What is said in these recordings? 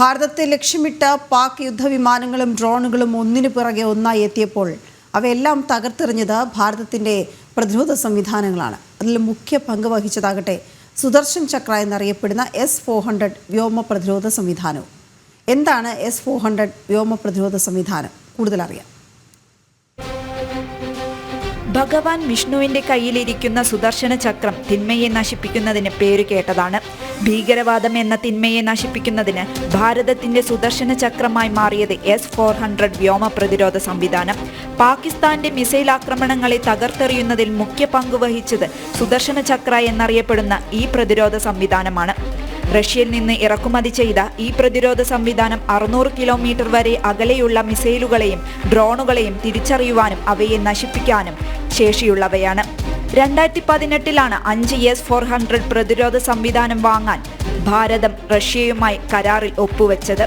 ഭാരതത്തെ ലക്ഷ്യമിട്ട് പാക് യുദ്ധവിമാനങ്ങളും ഡ്രോണുകളും ഒന്നിനു പിറകെ ഒന്നായി എത്തിയപ്പോൾ അവയെല്ലാം തകർത്തെറിഞ്ഞത് ഭാരതത്തിന്റെ പ്രതിരോധ സംവിധാനങ്ങളാണ്. അതിൽ മുഖ്യ പങ്ക് വഹിച്ചതാകട്ടെ സുദർശൻ ചക്ര എന്നറിയപ്പെടുന്ന എസ് ഫോർ ഹൺഡ്രഡ് വ്യോമ പ്രതിരോധ സംവിധാനവും. എന്താണ് എസ് ഫോർ ഹൺഡ്രഡ് വ്യോമ പ്രതിരോധ സംവിധാനം? കൂടുതൽ അറിയാം. ഭഗവാൻ വിഷ്ണുവിന്റെ കയ്യിലിരിക്കുന്ന സുദർശന ചക്രം തിന്മയെ നശിപ്പിക്കുന്നതിന് പേര് കേട്ടതാണ്. ഭീകരവാദം എന്ന തിന്മയെ നശിപ്പിക്കുന്നതിന് ഭാരതത്തിന്റെ സുദർശന ചക്രമായി മാറിയത് എസ് ഫോർ ഹൺഡ്രഡ് വ്യോമ പ്രതിരോധ സംവിധാനം. പാകിസ്ഥാന്റെ മിസൈൽ ആക്രമണങ്ങളെ തകർത്തെറിയുന്നതിൽ മുഖ്യ പങ്ക് വഹിച്ചത് സുദർശന ചക്ര എന്നറിയപ്പെടുന്ന ഈ പ്രതിരോധ സംവിധാനമാണ്. റഷ്യയിൽ നിന്ന് ഇറക്കുമതി ചെയ്ത ഈ പ്രതിരോധ സംവിധാനം അറുന്നൂറ് കിലോമീറ്റർ വരെ അകലെയുള്ള മിസൈലുകളെയും ഡ്രോണുകളെയും തിരിച്ചറിയുവാനും അവയെ നശിപ്പിക്കാനും ശേഷിയുള്ളവയാണ്. രണ്ടായിരത്തി പതിനെട്ടിലാണ് അഞ്ച് എസ് ഫോർ ഹൺഡ്രഡ് പ്രതിരോധ സംവിധാനം വാങ്ങാൻ ഭാരതം റഷ്യയുമായി കരാറിൽ ഒപ്പുവെച്ചത്.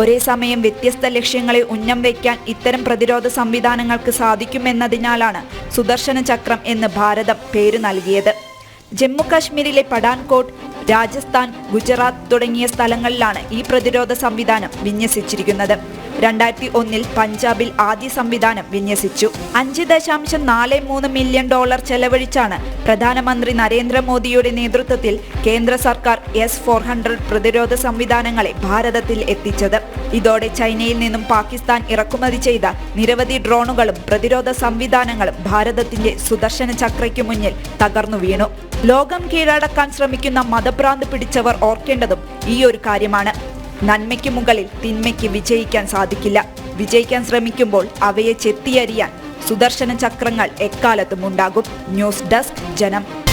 ഒരേ സമയം വ്യത്യസ്ത ലക്ഷ്യങ്ങളെ ഉന്നം വയ്ക്കാൻ ഇത്തരം പ്രതിരോധ സംവിധാനങ്ങൾക്ക് സാധിക്കുമെന്നതിനാലാണ് സുദർശന ചക്രം എന്ന് ഭാരതം പേര് നൽകിയത്. ജമ്മു കാശ്മീരിലെ പഠാൻകോട്ട് രാജസ്ഥാൻ ഗുജറാത്ത് തുടങ്ങിയ സ്ഥലങ്ങളിലാണ് ഈ പ്രതിരോധ സംവിധാനം വിന്യസിച്ചിരിക്കുന്നത്. രണ്ടായിരത്തി ഒന്നിൽ പഞ്ചാബിൽ ആദ്യ സംവിധാനം വിന്യസിച്ചു. അഞ്ച് ദശാംശം നാല് മൂന്ന് മില്യൺ ഡോളർ ചെലവഴിച്ചാണ് പ്രധാനമന്ത്രി നരേന്ദ്രമോദിയുടെ നേതൃത്വത്തിൽ കേന്ദ്ര സർക്കാർ എസ് ഫോർ ഹൺഡ്രഡ് പ്രതിരോധ സംവിധാനങ്ങളെ ഭാരതത്തിൽ എത്തിച്ചത്. ഇതോടെ ചൈനയിൽ നിന്നും പാകിസ്ഥാൻ ഇറക്കുമതി ചെയ്ത നിരവധി ഡ്രോണുകളും പ്രതിരോധ സംവിധാനങ്ങളും ഭാരതത്തിന്റെ സുദർശന ചക്രയ്ക്കു മുന്നിൽ തകർന്നു വീണു. ലോകം കീഴടക്കാൻ ശ്രമിക്കുന്ന മതഭ്രാന്ത് പിടിച്ചവർ ഓർക്കേണ്ടതും ഈ ഒരു കാര്യമാണ്. നന്മയ്ക്ക് മുകളിൽ തിന്മയ്ക്ക് വിജയിക്കാൻ സാധിക്കില്ല. വിജയിക്കാൻ ശ്രമിക്കുമ്പോൾ അവയെ ചെത്തിയരിയാൻ സുദർശന ചക്രങ്ങൾ എക്കാലത്തും ഉണ്ടാകും. ന്യൂസ് ഡെസ്ക് ജനം.